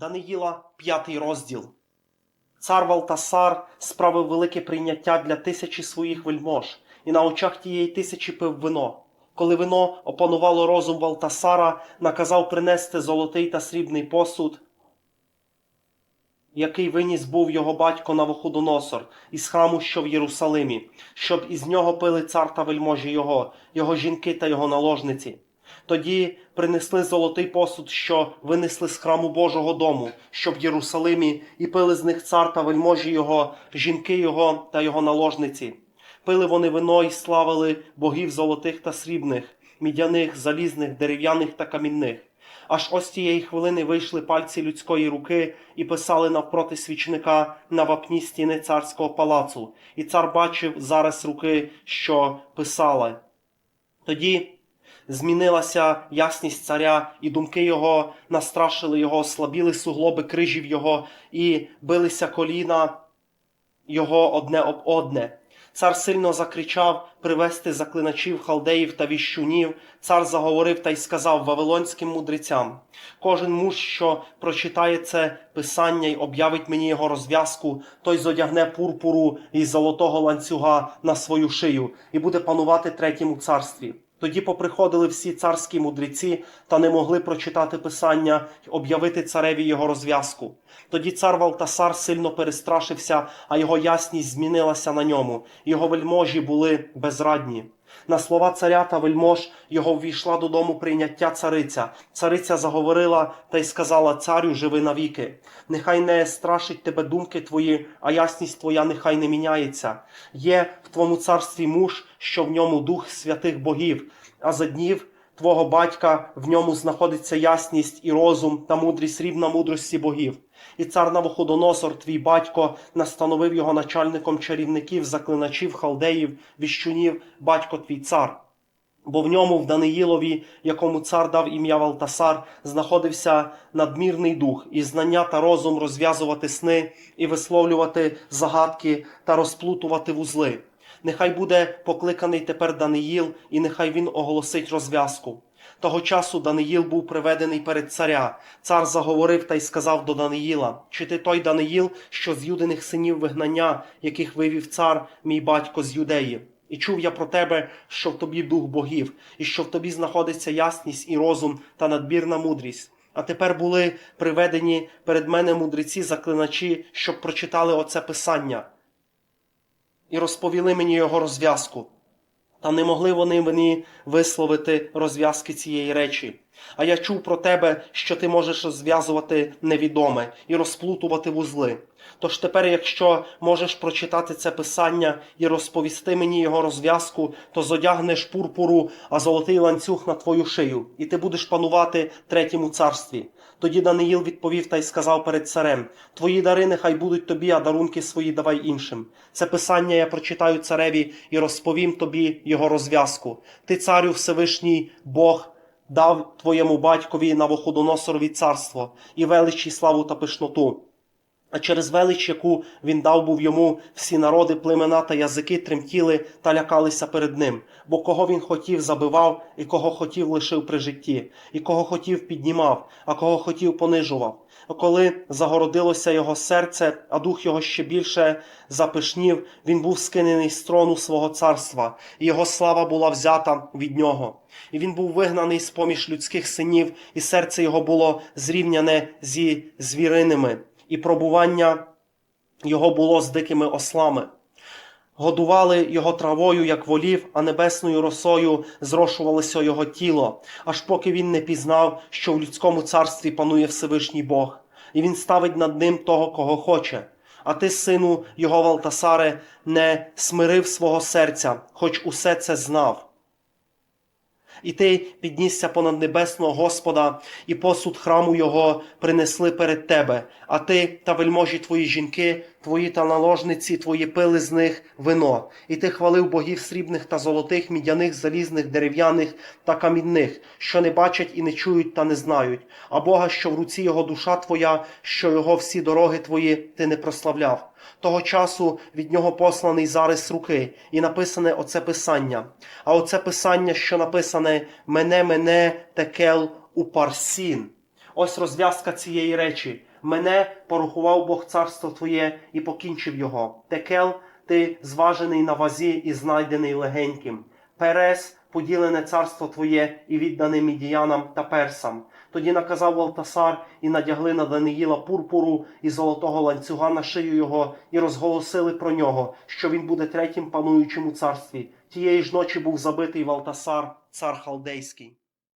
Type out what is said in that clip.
Даниїла, п'ятий розділ. Цар Валтасар справив велике прийняття для тисячі своїх вельмож, і на очах тієї тисячі пив вино. Коли вино опанувало розум Валтасара, наказав принести золотий та срібний посуд, який виніс був його батько Навуходоносор із храму, що в Єрусалимі, щоб із нього пили цар та вельможі його, його жінки та його наложниці. Тоді принесли золотий посуд, що винесли з храму Божого дому, що в Єрусалимі, і пили з них цар та вельможі його, жінки його та його наложниці. Пили вони вино і славили богів золотих та срібних, мідяних, залізних, дерев'яних та камінних. Аж ось тієї хвилини вийшли пальці людської руки і писали навпроти свічника на вапні стіни царського палацу, і цар бачив зараз руки, що писали. Тоді змінилася ясність царя, і думки його настрашили його, слабіли суглоби крижів його, і билися коліна його одне об одне. Цар сильно закричав привести заклиначів халдеїв та віщунів. Цар заговорив та й сказав вавилонським мудрецям: кожен муж, що прочитає це писання й об'явить мені його розв'язку, той зодягне пурпуру і золотого ланцюга на свою шию і буде панувати третьому царстві. Тоді поприходили всі царські мудреці та не могли прочитати писання й об'явити цареві його розв'язку. Тоді цар Валтасар сильно перестрашився, а його ясність змінилася на ньому. Його вельможі були безрадні. На слова царя та вельмож його ввійшла додому прийняття цариця. Цариця заговорила та й сказала царю, живи навіки. Нехай не страшить тебе думки твої, а ясність твоя нехай не міняється. Є в твоєму царстві муж, що в ньому дух святих богів, а за днів твого батька в ньому знаходиться ясність і розум та мудрість рівна мудрості богів. І цар Навуходоносор, твій батько, настановив його начальником чарівників, заклиначів, халдеїв, віщунів, батько твій цар. Бо в ньому, в Даниїлові, якому цар дав ім'я Валтасар, знаходився надмірний дух і знання та розум розв'язувати сни і висловлювати загадки та розплутувати вузли. Нехай буде покликаний тепер Даниїл, і нехай він оголосить розв'язку. Того часу Даниїл був приведений перед царя. Цар заговорив та й сказав до Даниїла: Чи ти той Даниїл, що з юдиних синів вигнання, яких вивів цар, мій батько з юдеї? І чув я про тебе, що в тобі дух богів, і що в тобі знаходиться ясність і розум та надбірна мудрість. А тепер були приведені перед мене мудреці заклиначі, щоб прочитали оце писання і розповіли мені його розв'язку. Та не могли вони мені висловити розв'язки цієї речі. А я чув про тебе, що ти можеш розв'язувати невідоме і розплутувати вузли. Тож тепер, якщо можеш прочитати це писання і розповісти мені його розв'язку, то зодягнеш пурпуру, а золотий ланцюг на твою шию, і ти будеш панувати третьому царстві. Тоді Даниїл відповів та й сказав перед царем: Твої дари нехай будуть тобі, а дарунки свої давай іншим. Це писання я прочитаю цареві і розповім тобі його розв'язку. Ти, царю Всевишній Бог, дав твоєму батькові Навуходоносорові царство і величі, славу та пишноту. А через велич, яку він дав був йому, всі народи, племена та язики тремтіли та лякалися перед ним, бо кого він хотів, забивав, і кого хотів лишив при житті, і кого хотів піднімав, а кого хотів понижував. Коли загородилося його серце, а дух його ще більше запишнів, він був скинений з трону свого царства, і його слава була взята від нього. І він був вигнаний з поміж людських синів, і серце його було зрівняне зі звіриними і пробування його було з дикими ослами. Годували його травою, як волів, а небесною росою зрошувалося його тіло, аж поки він не пізнав, що в людському царстві панує Всевишній Бог, і він ставить над ним того, кого хоче. А ти, сину його Валтасаре, не смирив свого серця, хоч усе це знав. І ти піднісся понад небесного Господа, і посуд храму Його принесли перед тебе, а ти та вельможі твої жінки, твої та наложниці, твої пили з них вино, і ти хвалив богів срібних та золотих, мідяних, залізних, дерев'яних та камінних, що не бачать і не чують та не знають, а Бога, що в руці його душа твоя, що його всі дороги твої ти не прославляв. Того часу від нього посланий зарис руки, і написане оце писання. А оце писання, що написане мене, мене, текел у парсін. Ось розв'язка цієї речі. Мене порахував Бог царство твоє і покінчив його. Текел, ти зважений на вазі і знайдений легеньким. Перес, поділене царство твоє і віддане мідіянам та персам. Тоді наказав Валтасар і надягли на Даниїла пурпуру і золотого ланцюга на шию його, і розголосили про нього, що він буде третім пануючим у царстві. Тієї ж ночі був забитий Валтасар, цар халдейський.